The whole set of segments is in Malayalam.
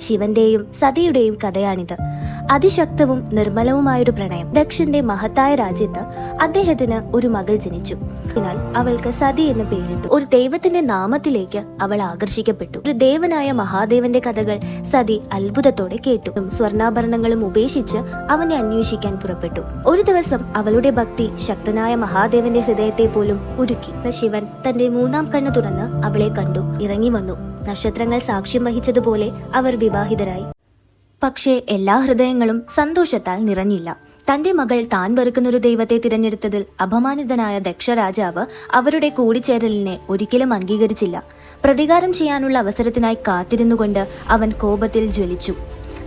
ശിവന്റെയും സതിയുടെയും കഥയാണിത്. അതിശക്തവും നിർമ്മലവുമായൊരു പ്രണയം. ദക്ഷന്റെ മഹത്തായ രാജ്യത്ത് അദ്ദേഹത്തിന് ഒരു മകൾ ജനിച്ചു. അതിനാൽ അവൾക്ക് സതി എന്ന് പേരിട്ടു. ഒരു ദൈവത്തിന്റെ നാമത്തിലേക്ക് അവൾ ആകർഷിക്കപ്പെട്ടു. ഒരു ദേവനായ മഹാദേവന്റെ കഥകൾ സതി അത്ഭുതത്തോടെ കേട്ടു. സ്വർണാഭരണങ്ങളും ഉപേക്ഷിച്ച് അവനെ അന്വേഷിക്കാൻ പുറപ്പെട്ടു. ഒരു ദിവസം അവളുടെ ഭക്തി ശക്തനായ മഹാദേവന്റെ ഹൃദയത്തെ പോലും ഉരുക്കി ശിവൻ തന്റെ മൂന്നാം കണ്ണ് തുറന്ന് അവളെ കണ്ടു. ഇറങ്ങി വന്നു. നക്ഷത്രങ്ങൾ സാക്ഷ്യം വഹിച്ചതുപോലെ അവർ വിവാഹിതരായി. പക്ഷേ എല്ലാ ഹൃദയങ്ങളും സന്തോഷത്താൽ നിറഞ്ഞില്ല. തന്റെ മകൾ താൻ വെറുക്കുന്നൊരു ദൈവത്തെ തിരഞ്ഞെടുത്തതിൽ അപമാനിതനായ ദക്ഷരാജാവ് അവരുടെ കൂടിച്ചേരലിനെ ഒരിക്കലും അംഗീകരിച്ചില്ല. പ്രതികാരം ചെയ്യാനുള്ള അവസരത്തിനായി കാത്തിരുന്നുകൊണ്ട് അവൻ കോപത്തിൽ ജ്വലിച്ചു.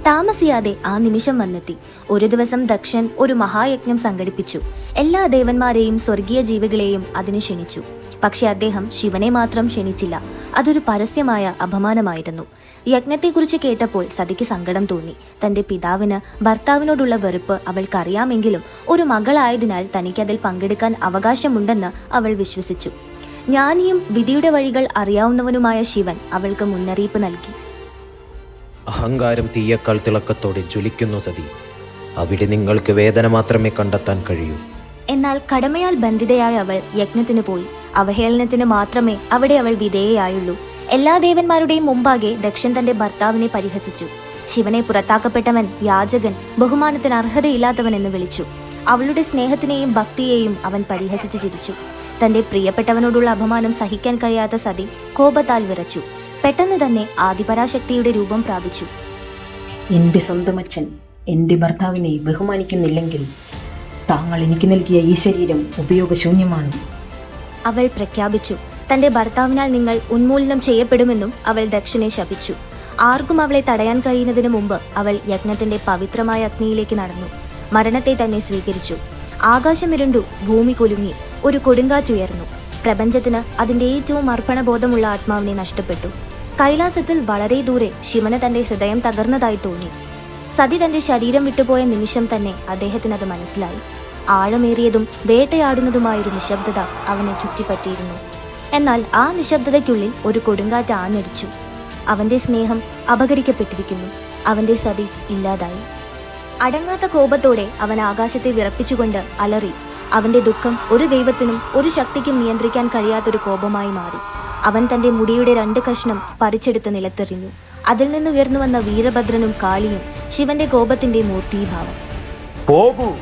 താമസിയാതെ ആ നിമിഷം വന്നെത്തി. ഒരു ദിവസം ദക്ഷൻ ഒരു മഹായജ്ഞം സംഘടിപ്പിച്ചു. എല്ലാ ദേവന്മാരെയും സ്വർഗീയ ജീവികളെയും അതിന് ക്ഷണിച്ചു. പക്ഷെ അദ്ദേഹം ശിവനെ മാത്രം ക്ഷണിച്ചില്ല. അതൊരു പരസ്യമായ അപമാനമായിരുന്നു. യജ്ഞത്തെക്കുറിച്ച് കേട്ടപ്പോൾ സതിക്ക് സങ്കടം തോന്നി. തന്റെ പിതാവിന് ഭർത്താവിനോടുള്ള വെറുപ്പ് അവൾക്കറിയാമെങ്കിലും ഒരു മകളായതിനാൽ തനിക്കതിൽ പങ്കെടുക്കാൻ അവകാശമുണ്ടെന്ന് അവൾ വിശ്വസിച്ചു. ജ്ഞാനിയും വിധിയുടെ വഴികൾ അറിയാവുന്നവനുമായ ശിവൻ അവൾക്ക് മുന്നറിയിപ്പ് നൽകി. അഹങ്കാരം തീയേക്കാൾ തിളക്കത്തോടെ ജ്വലിക്കുന്നു സതി. അവിടെ നിങ്ങൾക്ക് വേദന മാത്രമേ കണ്ടെത്താൻ കഴിയൂ. എന്നാൽ കടമയാൽ ബന്ധിതയായ അവൾ യജ്ഞത്തിന് പോയി. അവഹേളനത്തിന് മാത്രമേ അവിടെ അവൾ വിധേയയായുള്ളൂ. എല്ലാ ദേവന്മാരുടെയും മുമ്പാകെ ദക്ഷൻ തന്റെ ഭർത്താവിനെ പരിഹസിച്ചു. ശിവനെ പുറത്താക്കപ്പെട്ടവൻ യാചകൻ ബഹുമാനത്തിന് അർഹതയില്ലാത്തവൻ എന്ന് വിളിച്ചു. അവളുടെ സ്നേഹത്തിനെയും ഭക്തിയെയും അവൻ പരിഹസിച്ച് ചിരിച്ചു. തന്റെ പ്രിയപ്പെട്ടവനോടുള്ള അപമാനം സഹിക്കാൻ കഴിയാത്ത സതി കോപത്താൽ വിറച്ചു. പെട്ടെന്ന് തന്നെ ആദിപരാശക്തിയുടെ രൂപം പ്രാപിച്ചു. എന്റെ സ്വന്തം അച്ഛൻ എന്റെ ഭർത്താവിനെ ബഹുമാനിക്കുന്നില്ലെങ്കിൽ താങ്കൾ എനിക്ക് നൽകിയ ഈ ശരീരം ഉപയോഗശൂന്യമാണ്. അവൾ പ്രഖ്യാപിച്ചു തന്റെ ഭർത്താവിനാൽ നിങ്ങൾ ഉന്മൂലനം ചെയ്യപ്പെടുമെന്നും അവൾ ദക്ഷനെ ശപിച്ചു. ആർക്കും അവളെ തടയാൻ കഴിയുന്നതിന് മുമ്പ് അവൾ യജ്ഞത്തിന്റെ പവിത്രമായ അഗ്നിയിലേക്ക് നടന്നു. മരണത്തെ തന്നെ സ്വീകരിച്ചു. ആകാശമിരുണ്ടു ഭൂമി കുലുങ്ങി ഒരു കൊടുങ്കാറ്റുയർന്നു പ്രപഞ്ചത്തിന് അതിന്റെ ഏറ്റവും അർപ്പണബോധമുള്ള ആത്മാവിനെ നഷ്ടപ്പെട്ടു. കൈലാസത്തിൽ വളരെ ദൂരെ ശിവന് തന്റെ ഹൃദയം തകർന്നതായി തോന്നി. സതി തന്റെ ശരീരം വിട്ടുപോയ നിമിഷം തന്നെ അദ്ദേഹത്തിന് അത് മനസ്സിലായി. ആഴമേറിയതും വേട്ടയാടുന്നതുമായൊരു നിശബ്ദത അവനെ ചുറ്റിപ്പറ്റിയിരുന്നു. എന്നാൽ ആ നിശബ്ദതയ്ക്കുള്ളിൽ ഒരു കൊടുങ്കാറ്റ് ആഞ്ഞടിച്ചു. അവന്റെ സ്നേഹം അപകരിക്കപ്പെട്ടിരിക്കുന്നു. അവന്റെ സതി ഇല്ലാതായി. അടങ്ങാത്ത കോപത്തോടെ അവൻ ആകാശത്തെ വിറപ്പിച്ചുകൊണ്ട് അലറി അവന്റെ ദുഃഖം ഒരു ദൈവത്തിനും ഒരു ശക്തിക്കും നിയന്ത്രിക്കാൻ കഴിയാത്തൊരു കോപമായി മാറി. അവൻ തന്റെ മുടിയുടെ രണ്ട് കഷ്ണം പറിച്ചെടുത്ത് നിലത്തെറിഞ്ഞു. അതിൽ നിന്ന് ഉയർന്നു വന്ന വീരഭദ്രനും കാളിയും ശിവന്റെ കോപത്തിന്റെ മൂർത്തീഭാവം. പോകൂ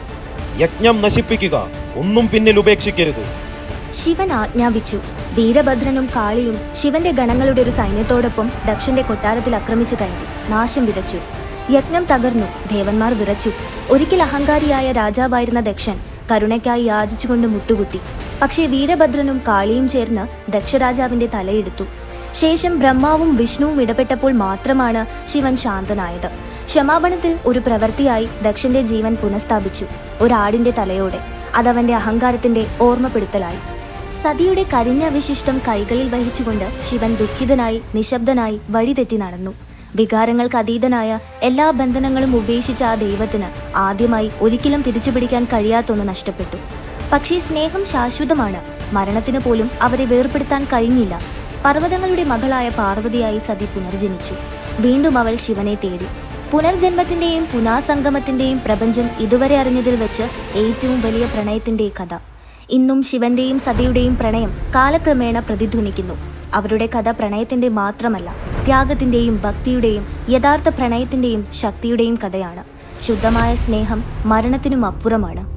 യജ്ഞം നശിപ്പിക്കുക ഒന്നും പിന്നിൽ ഉപേക്ഷിക്കരുത്. ശിവൻ ആജ്ഞാപിച്ചു. വീരഭദ്രനും കാളിയും ശിവന്റെ ഗണങ്ങളുടെ ഒരു സൈന്യത്തോടൊപ്പം ദക്ഷന്റെ കൊട്ടാരത്തിൽ ആക്രമിച്ചു കയറി. നാശം വിതച്ചു. യജ്ഞം തകർന്നു. ദേവന്മാർ വിറച്ചു. ഒരിക്കൽ അഹങ്കാരിയായ രാജാവായിരുന്ന ദക്ഷൻ കരുണയ്ക്കായി യാചിച്ചുകൊണ്ട് മുട്ടുകുത്തി. പക്ഷേ വീരഭദ്രനും കാളിയും ചേർന്ന് ദക്ഷരാജാവിന്റെ തലയെടുത്തു. ശേഷം ബ്രഹ്മാവും വിഷ്ണുവും ഇടപെട്ടപ്പോൾ മാത്രമാണ് ശിവൻ ശാന്തനായത്. ക്ഷമാപണത്തിൽ ഒരു പ്രവൃത്തിയായി ദക്ഷന്റെ ജീവൻ പുനഃസ്ഥാപിച്ചു ഒരാടിന്റെ തലയോടെ. അതവന്റെ അഹങ്കാരത്തിന്റെ ഓർമ്മപ്പെടുത്തലായി. സതിയുടെ കരിഞ്ഞ വിശിഷ്ടം കൈകളിൽ വഹിച്ചുകൊണ്ട് ശിവൻ ദുഃഖിതനായി നിശബ്ദനായി വഴിതെറ്റി നടന്നു. വികാരങ്ങൾക്ക് അതീതനായ എല്ലാ ബന്ധനങ്ങളും ഉപേക്ഷിച്ച ആ ദൈവത്തിന് ആദ്യമായി ഒരിക്കലും തിരിച്ചു പിടിക്കാൻ കഴിയാത്തൊന്ന് നഷ്ടപ്പെട്ടു. പക്ഷേ സ്നേഹം ശാശ്വതമാണ്. മരണത്തിന് പോലും അവരെ വേർപെടുത്താൻ കഴിഞ്ഞില്ല. പർവതങ്ങളുടെ മകളായ പാർവതിയായി സതി പുനർജനിച്ചു. വീണ്ടും അവൾ ശിവനെ തേടി. പുനർജന്മത്തിന്റെയും പുനാസംഗമത്തിന്റെയും പ്രപഞ്ചം ഇതുവരെ അറിഞ്ഞതിൽ വെച്ച് ഏറ്റവും വലിയ പ്രണയത്തിന്റെ കഥ. ഇന്നും ശിവന്റെയും സതിയുടെയും പ്രണയം കാലക്രമേണ പ്രതിധ്വനിക്കുന്നു. അവരുടെ കഥ പ്രണയത്തിന്റെ മാത്രമല്ല. ത്യാഗത്തിന്റെയും ഭക്തിയുടെയും യഥാർത്ഥ പ്രണയത്തിന്റെയും ശക്തിയുടെയും കഥയാണ്. ശുദ്ധമായ സ്നേഹം മരണത്തിനും അപ്പുറമാണ്.